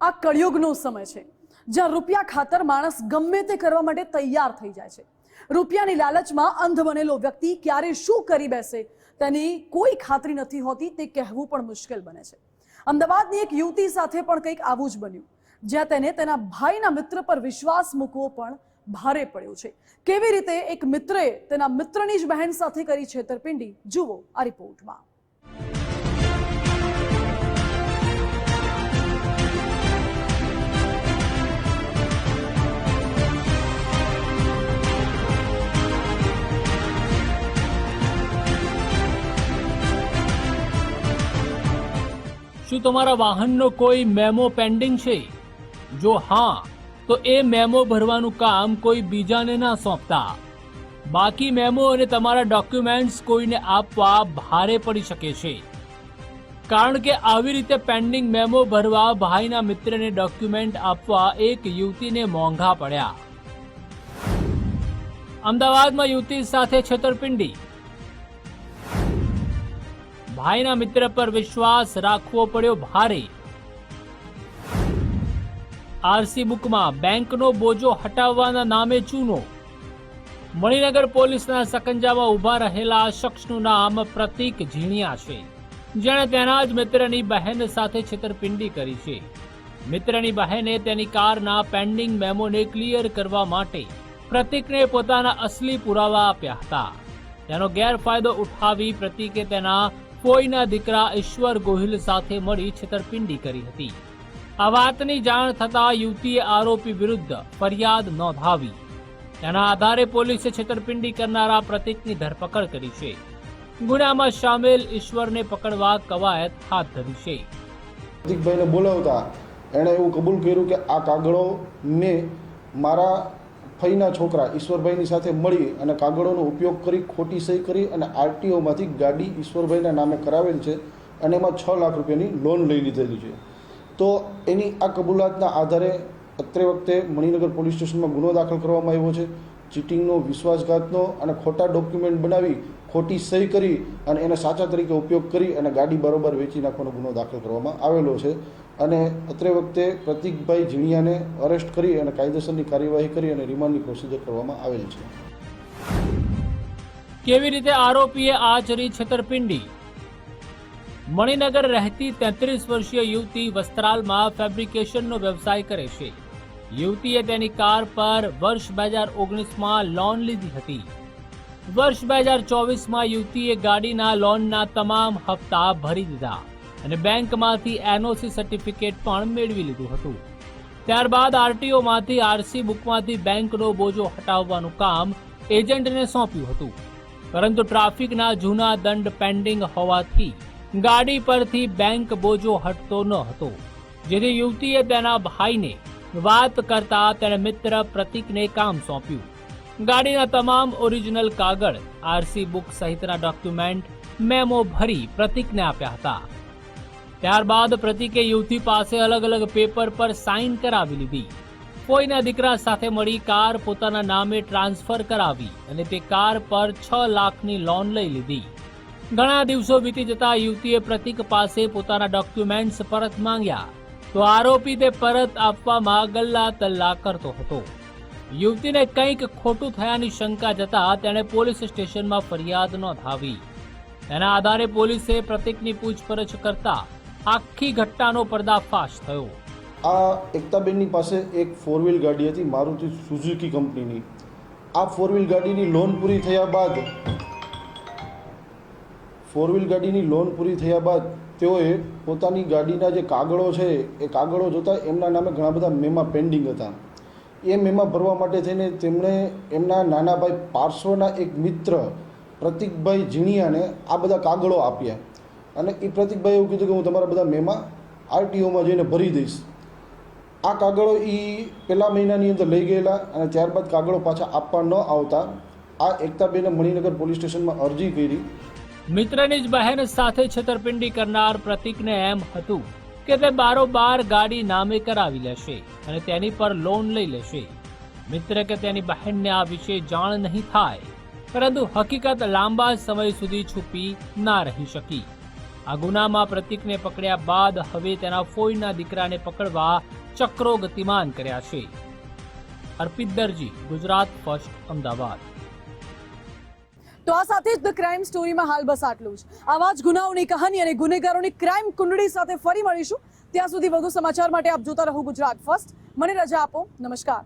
આ કળિયુગનો સમય છે, જ્યાં રૂપિયા ખાતર માણસ ગમે તે કરવા માટે તૈયાર થઈ જાય છે. રૂપિયાની લાલચમાં અંધ બનેલો વ્યક્તિ ક્યારે શું કરી બેસે તેની કોઈ ખાતરી નથી હોતી, તે કહેવું પણ મુશ્કેલ બને છે. અમદાવાદની એક યુવતી સાથે પણ કંઈક આવું જ બન્યું, જ્યાં તેને તેના ભાઈના મિત્ર પર વિશ્વાસ મૂકવો પણ ભારે પડ્યો છે. કેવી રીતે એક મિત્રે તેના મિત્રની જ બહેન સાથે કરી છેતરપિંડી? જુઓ આ રિપોર્ટમાં. શું તમારા વાહનનો કોઈ મેમો પેન્ડિંગ છે? જો હા, તો એ મેમો ભરવાનું કામ કોઈ બીજાને ના સોંપતા. બાકી મેમો અને તમારા ડોક્યુમેન્ટ્સ કોઈને આપવા ભારે પડી શકે છે. કારણ કે આવી રીતે પેન્ડિંગ મેમો ભરવા ભાઈના મિત્રને ડોક્યુમેન્ટ આપવા એક યુવતીને મોંઘા પડ્યા. અમદાવાદમાં યુવતી સાથે છેતરપિંડી. ભાઈના મિત્ર પર વિશ્વાસ રાખવો પડ્યો ભારે. આરસી બુકમાં બેંકનો બોજો હટાવવાના નામે ચૂનો. મણિનગર પોલીસના સકંજામાં ઊભા રહેલા શખ્સનું નામ પ્રતીક ઝીણિયા છે. જેણે તેના જ મિત્રની બહેન સાથે છેતરપિંડી કરી છે. મિત્રની બહેને તેની કારના પેન્ડિંગ મેમોને ક્લિયર કરવા માટે પ્રતિકને પોતાના અસલી પુરાવા આપ્યા હતા. તેનો ગેરફાયદો ઉઠાવી પ્રતિકે તેના ફોઈના દીકરા ઈશ્વર ગોહિલ સાથે મળી છેતરપિંડી કરી હતી. આ વાતની જાણ થતાં યુવતીએ આરોપી વિરુદ્ધ ફરિયાદ નોંધાવી. તેના આધારે પોલીસે છેતરપિંડી કરનારા પ્રતિકની ધરપકડ કરી છે. ગુનામાં સામેલ ઈશ્વરને પકડવા કવાયત હાથ ધરી છે. પ્રતિકભાઈને બોલાવતા એણે એવું કબૂલ કર્યું કે આ કાગળો મારા ફઈના છોકરા ઈશ્વરભાઈની સાથે મળી અને કાગળોનો ઉપયોગ કરી, ખોટી સહી કરી અને આરટીઓમાંથી ગાડી ઈશ્વરભાઈના નામે કરાવેલ છે અને એમાં છ લાખ રૂપિયાની લોન લઈ લીધેલી છે. તો એની આ કબૂલાતના આધારે અત્રે વખતે મણિનગર પોલીસ સ્ટેશનમાં ગુનો દાખલ કરવામાં આવ્યો છે. ચીટિંગનો વિશ્વાસઘાતનો અને ખોટા ડોક્યુમેન્ટ બનાવી, ખોટી સહી કરી અને એને સાચા તરીકે ઉપયોગ કરી અને ગાડી બરોબર વેચી નાખવાનો ગુનો દાખલ કરવામાં આવેલો છે. અને અત્રે વખતે પ્રતિકભાઈ ઝીણિયાને અરેસ્ટ કરી અને કાયદેસરની કાર્યવાહી કરી અને રિમાન્ડની પ્રોસિજર કરવામાં આવેલ છે. કેવી રીતે આરોપીએ આચરી છેતરપિંડી? મણિનગર રહેતી તેત્રીસ વર્ષીય યુવતી વસ્ત્રાલમાં ફેબ્રિકેશનનો વ્યવસાય કરે છે. યુવતીએ તેની કાર પર વર્ષ બે હજાર ઓગણીસમાં લોન લીધી હતી. વર્ષ બે હજાર ચોવીસમાં યુવતીએ ગાડીના લોનના તમામ હપ્તા ભરી દીધા અને બેંકમાંથી એનઓસી સર્ટિફિકેટ પણ મેળવી લીધું હતું. ત્યારબાદ આરટીઓમાંથી આરસી બુકમાંથી બેંકનો બોજો હટાવવાનું કામ એજન્ટને સોંપ્યું હતું. પરંતુ ટ્રાફિકના જૂના દંડ પેન્ડિંગ હોવાથી ગાડી પરથી બેંક બોજો હટતો ન હતો. જેથી યુવતીએ તેના ભાઈને વાત કરતા તેણે મિત્ર પ્રતિકને કામ સોંપ્યું. ગાડીના તમામ ઓરિજિનલ કાગળ આરસી બુક સહિતના ડોક્યુમેન્ટ મેમો ભરી પ્રતિકને આપ્યા હતા. ત્યારબાદ પ્રતિકે યુવતી પાસે અલગ અલગ પેપર પર સાઇન કરાવી લીધી. કોઈના દીકરા સાથે મળી કાર પોતાના નામે ટ્રાન્સફર કરાવી અને તે કાર પર છ લાખની લોન લઈ લીધી. ઘણા દિવસો વીતી જતા યુવતીએ પ્રતિક પાસે પોતાના ડોક્યુમેન્ટ્સ પરત માંગ્યા. તો આરોપી તે પરત આપવામાં ગલ્લા તલ્લા કરતો હતો. યુવતીને કંઈક ખોટું થયાની શંકા જતા તેણે પોલીસ સ્ટેશનમાં ફરિયાદ નોંધાવી. તેના આધારે પોલીસે પ્રતિકની પૂછપરછ કરતા આખી ઘટનાનો પર્દાફાશ થયો. આ એકતાબેનની પાસે એક ફોર ગાડી હતી, મારુતિ સુઝુકી કંપનીની. આ ફોર વ્હીલ ગાડીની લોન પૂરી થયા બાદ ફોર વ્હીલ ગાડીની લોન પૂરી થયા બાદ તેઓએ પોતાની ગાડીના જે કાગળો છે, એ કાગળો જોતાં એમના નામે ઘણા બધા મેમા પેન્ડિંગ હતા. એ મેમા ભરવા માટે થઈને તેમણે એમના નાના ભાઈ પાર્શ્વના એક મિત્ર પ્રતિકભાઈ ઝીણિયાને આ બધા કાગળો આપ્યા. અને એ પ્રતિકભાઈ એવું કીધું કે હું તમારા બધા મેમા આરટીઓમાં જઈને ભરી દઈશ. આ કાગળો એ પહેલા મહિનાની અંદર લઈ ગયેલા અને ત્યારબાદ કાગળો પાછા આપવા ન આવતા આ એકતાબેને મણિનગર પોલીસ સ્ટેશનમાં અરજી કરી. મિત્રની જ બહેન સાથે છેતરપિંડી કરનાર પ્રતિકને એમ હતું કે તે બારોબાર ગાડી નામે કરાવી લેશે અને તેની પર લોન લઈ લેશે. મિત્ર કે તેની બહેનને આ વિશે જાણ નહીં થાય, પરંતુ હકીકત લાંબા સમય સુધી છુપી ના રહી શકી. આ ગુનામાં પ્રતિકને પકડ્યા બાદ હવે તેના ફોઈના દીકરાને પકડવા ચક્રો ગતિમાન કર્યા છે. અર્પિત દરજી, ગુજરાત ફર્સ્ટ અમદાવાદ. તો આ સાથે જ ધ ક્રાઇમ સ્ટોરીમાં હાલ બસ આટલું જ. આવા જ ગુનાઓની કહાની અને ગુનેગારોની ક્રાઇમ કુંડળી સાથે ફરી મળીશું. ત્યાં સુધી વધુ સમાચાર માટે આપ જોતા રહો ગુજરાત ફર્સ્ટ. મને રજા આપો. નમસ્કાર.